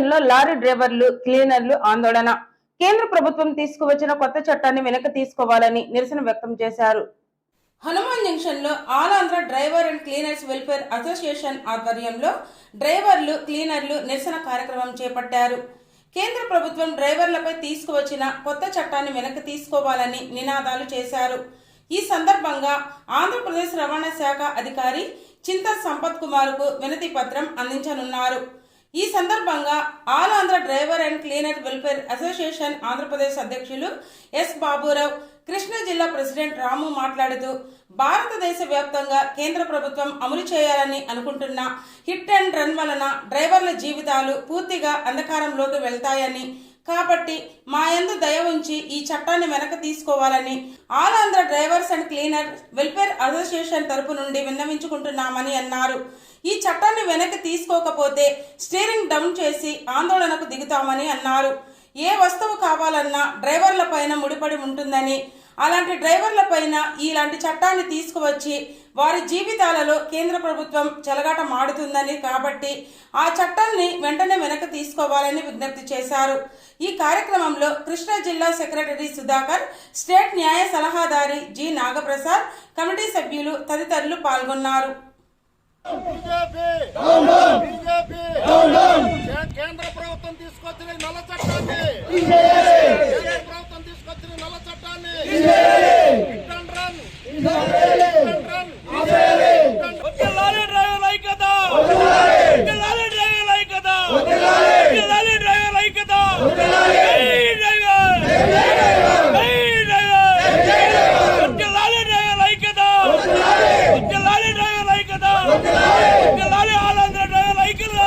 Junction lorry డ్రైవర్లు క్లీనర్లు ఆందోళన. కేంద్ర ప్రభుత్వం తీసుకువచ్చిన కొత్త చట్టాన్ని వెనక్కి తీసుకోవాలని నిరసన వ్యక్తం చేశారు. హనుమాన్ జంక్షన్లో all Andhra driver and cleaners welfare association ఆధ్వర్యంలో డ్రైవర్లు క్లీనర్లు నిరసన కార్యక్రమం చేపట్టారు. కేంద్ర ప్రభుత్వం డ్రైవర్లపై తీసుకువచ్చిన కొత్త చట్టాన్ని వెనక్కి తీసుకోవాలని నినాదాలు చేశారు. ఈ సందర్భంగా ఆంధ్రప్రదేశ్ రవాణా శాఖ అధికారి చింత సంపత్ కుమార్కు వినతి పత్రం అందించనున్నారు. ఈ సందర్భంగా all Andhra driver and cleaner welfare association Andhra Pradesh అధ్యక్షులు ఎస్ బాబురావు కృష్ణా జిల్లా ప్రెసిడెంట్ రాము మాట్లాడుతూ భారతదేశ వ్యాప్తంగా కేంద్ర ప్రభుత్వం అమలు చేయాలని అనుకుంటున్న హిట్ అండ్ రన్ వలన డ్రైవర్ల జీవితాలు పూర్తిగా అంధకారంలోకి వెళ్తాయని కాబట్టి మా యందు దయ ఉంచి ఈ చట్టాన్ని వెనక తీసుకోవాలని all Andhra drivers and cleaner welfare association తరపు నుండి విన్నవించుకుంటున్నామని అన్నారు. ఈ చట్టాన్ని వెనక్కి తీసుకోకపోతే స్టీరింగ్ డౌన్ చేసి ఆందోళనకు దిగుతామని అన్నారు. ఏ వస్తువు కావాలన్నా డ్రైవర్ల పైన ముడిపడి ఉంటుందని అలాంటి డ్రైవర్ల పైన ఇలాంటి చట్టాన్ని తీసుకువచ్చి వారి జీవితాలలో కేంద్ర ప్రభుత్వం చెలగాట మాడుతుందని కాబట్టి ఆ చట్టాన్ని వెంటనే వెనక్కి తీసుకోవాలని విజ్ఞప్తి చేశారు. ఈ కార్యక్రమంలో కృష్ణా జిల్లా సెక్రటరీ సుధాకర్ స్టేట్ న్యాయ సలహాదారి జి నాగప్రసాద్ కమిటీ సభ్యులు తదితరులు పాల్గొన్నారు. కేంద్ర ప్రభుత్వం తీసుకొచ్చిన నల్ల చట్టాన్ని కేంద్ర ప్రభుత్వం తీసుకొచ్చిన ఈ నల్ల చట్టాన్ని hit and run. Hit and run. Hit and ఒక్కలాలి driver ఐక్యత ఒక్కలాలి డ్రైవర్ ఐక్యత ఒక్కలాలి డ్రైవర్ ఐక్యత జై డ్రైవర్ జై డ్రైవర్ ఒక్కలాలి డ్రైవర్ ఐక్యత ఒక్కలాలి డ్రైవర్ ఐక్యత ఒక్కలాలి ఆంధ్ర డ్రైవర్ ఐక్యత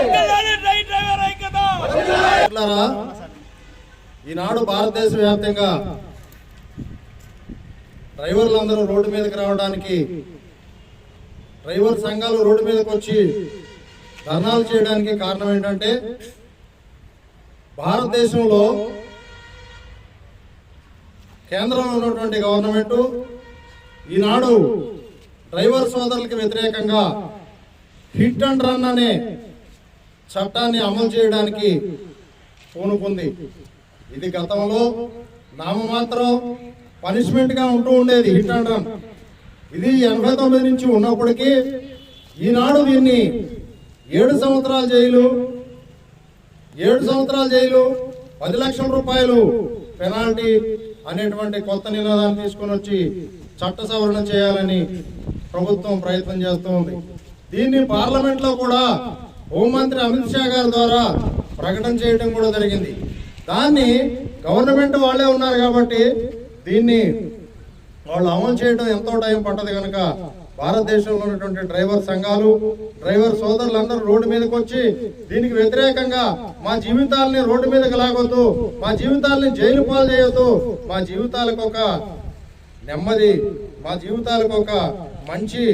ఒక్కలాలి డ్రై డ్రైవర్ ఐక్యత మిత్రులారా, ఈనాడు భారతదేశ వ్యాప్తంగా డ్రైవర్లందరూ రోడ్డు మీదకి రావడానికి డ్రైవర్ సంఘాలు రోడ్డు మీదకి వచ్చి ధర్నాలు చేయడానికి కారణం ఏంటంటే భారతదేశంలో కేంద్రంలో ఉన్నటువంటి గవర్నమెంట్ ఈనాడు డ్రైవర్ సోదరులకి వ్యతిరేకంగా హిట్ అండ్ రన్ అనే చట్టాన్ని అమలు చేయడానికి పూనుకుంది. ఇది గతంలో నామమాత్రం పనిష్మెంట్గా ఉంటూ ఉండేది. హిట్ అండ్ రన్ ఇది ఎనభై తొమ్మిది నుంచి ఉన్నప్పటికీ ఈనాడు దీన్ని ఏడు సంవత్సరాల జైలు ఏడు సంవత్సరాల జైలు పది లక్షల రూపాయలు పెనాల్టీ అనేటువంటి కొత్త నినాదాన్ని తీసుకొని వచ్చి చట్ట సవరణ చేయాలని ప్రభుత్వం ప్రయత్నం చేస్తూ ఉంది. దీన్ని పార్లమెంట్లో కూడా హోంమంత్రి అమిత్ షా గారి ద్వారా ప్రకటన చేయడం కూడా జరిగింది. దాన్ని గవర్నమెంట్ వాళ్ళే ఉన్నారు కాబట్టి దీన్ని వాళ్ళు అమలు చేయడం ఎంతో టైం పట్టదు కనుక భారతదేశంలో ఉన్నటువంటి డ్రైవర్ సంఘాలు డ్రైవర్ సోదరులందరూ రోడ్డు మీదకి వచ్చి దీనికి వ్యతిరేకంగా మా జీవితాలని రోడ్డు మీదకి లాగొద్దు మా జీవితాలని జైలు పాలు చేయొద్దు మా జీవితాలకు ఒక నెమ్మది మా జీవితాలకు ఒక మంచి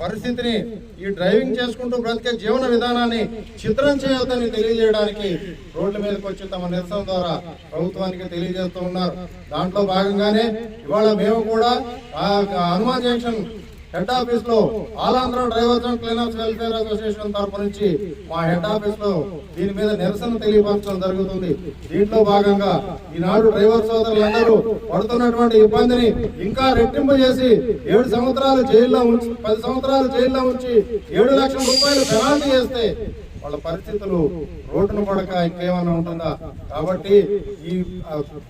పరిస్థితిని ఈ డ్రైవింగ్ చేసుకుంటూ బ్రతికే జీవన విధానాన్ని చిత్రం చేయొద్దని తెలియజేయడానికి రోడ్ల మీదకి వచ్చి తమ నిరసన ద్వారా ప్రభుత్వానికి తెలియజేస్తూ ఉన్నారు. దాంట్లో భాగంగానే ఇవాళ మేము కూడా ఆ హనుమాన్ జంక్షన్ హెడ్ ఆఫీస్లో ఆలాంధ్ర drivers and cleaners welfare association తరపు నుంచి మా హెడ్ ఆఫీస్లో దీని మీద నిరసన తెలియపరచడం జరుగుతుంది. దీంట్లో భాగంగా ఈనాడు డ్రైవర్ సోదరులందరూ పడుతున్నటువంటి ఇబ్బందిని ఇంకా రెట్టింపు చేసి ఏడు సంవత్సరాలు జైల్లో ఉంచి పది సంవత్సరాలు జైల్లో ఉంచి ఏడు లక్షల రూపాయలు పెనాల్టీ చేస్తే వాళ్ళ పరిస్థితులు రోడ్డును పడక ఇంకేమైనా ఉంటుందా? కాబట్టి ఈ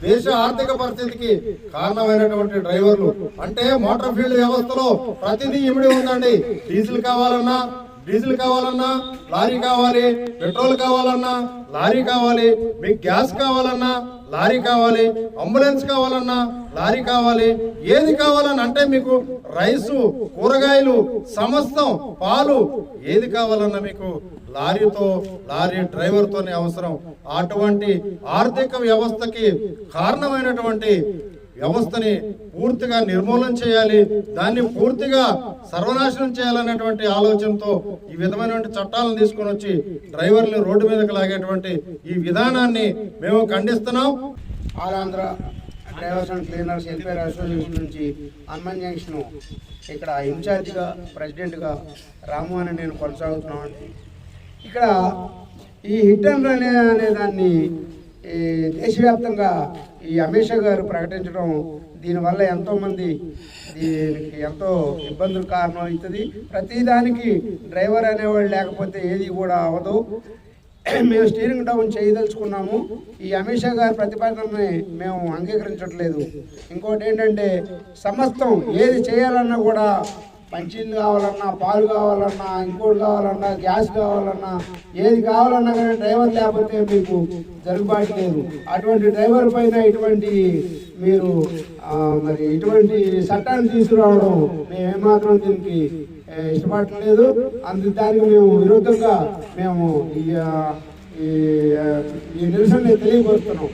దేశ ఆర్థిక పరిస్థితికి కారణమైనటువంటి డ్రైవర్లు అంటే మోటార్ ఫీల్డ్ వ్యవస్థలో ప్రతిదీ ఇమిడి ఉందండి. డీజిల్ కావాలన్నా డీజిల్ కావాలన్నా లారీ కావాలి పెట్రోల్ కావాలన్నా లారీ కావాలి మీకు గ్యాస్ కావాలన్నా లారీ కావాలి అంబులెన్స్ కావాలన్నా లారీ కావాలి ఏది కావాలని అంటే మీకు రైసు కూరగాయలు సమస్తం పాలు ఏది కావాలన్నా మీకు లారీతో లారీ డ్రైవర్తోనే అవసరం. అటువంటి ఆర్థిక వ్యవస్థకి కారణమైనటువంటి వ్యవస్థని పూర్తిగా నిర్మూలన చేయాలి దాన్ని పూర్తిగా సర్వనాశనం చేయాలనేటువంటి ఆలోచనతో ఈ విధమైనటువంటి చట్టాలను తీసుకొని వచ్చి డ్రైవర్లు రోడ్డు మీదకి లాగేటువంటి ఈ విధానాన్ని మేము ఖండిస్తున్నాం. ఆలాంధ్ర Andhra drivers and cleaners welfare association నుంచి హనుమాన్ జంక్షన్ ఇక్కడ ఇన్ఛార్జిగా ప్రెసిడెంట్గా రాము అని నేను కొనసాగుతున్నామండి ఇక్కడ ఈ హిట్ అండ్ రన్ అనే దాన్ని ఈ దేశవ్యాప్తంగా ఈ అమిత్ షా గారు ప్రకటించడం దీనివల్ల ఎంతోమంది దీనికి ఎంతో ఇబ్బందులు కారణం అవుతుంది ప్రతిదానికి డ్రైవర్ అనేవాళ్ళు లేకపోతే ఏది కూడా అవ్వదు. మేము స్టీరింగ్ డౌన్ చేయదలుచుకున్నాము. ఈ అమిత్ షా గారి ప్రతిపాదనని మేము అంగీకరించట్లేదు. ఇంకోటి ఏంటంటే సమస్తం ఏది చేయాలన్నా కూడా పంచీలు కావాలన్నా పాలు కావాలన్నా ఇంకోటి కావాలన్నా గ్యాస్ కావాలన్నా ఏది కావాలన్నా కానీ డ్రైవర్ లేకపోతే మీకు జరుగుబాటు లేదు. అటువంటి డ్రైవర్ పైన ఇటువంటి మీరు మరి ఇటువంటి చట్టాన్ని తీసుకురావడం మేము ఏమాత్రం దీనికి ఇష్టపడలేదు అందు దానికి మేము విరుద్ధంగా మేము ఈ ఈ నిరసన తెలియపరుస్తున్నాం.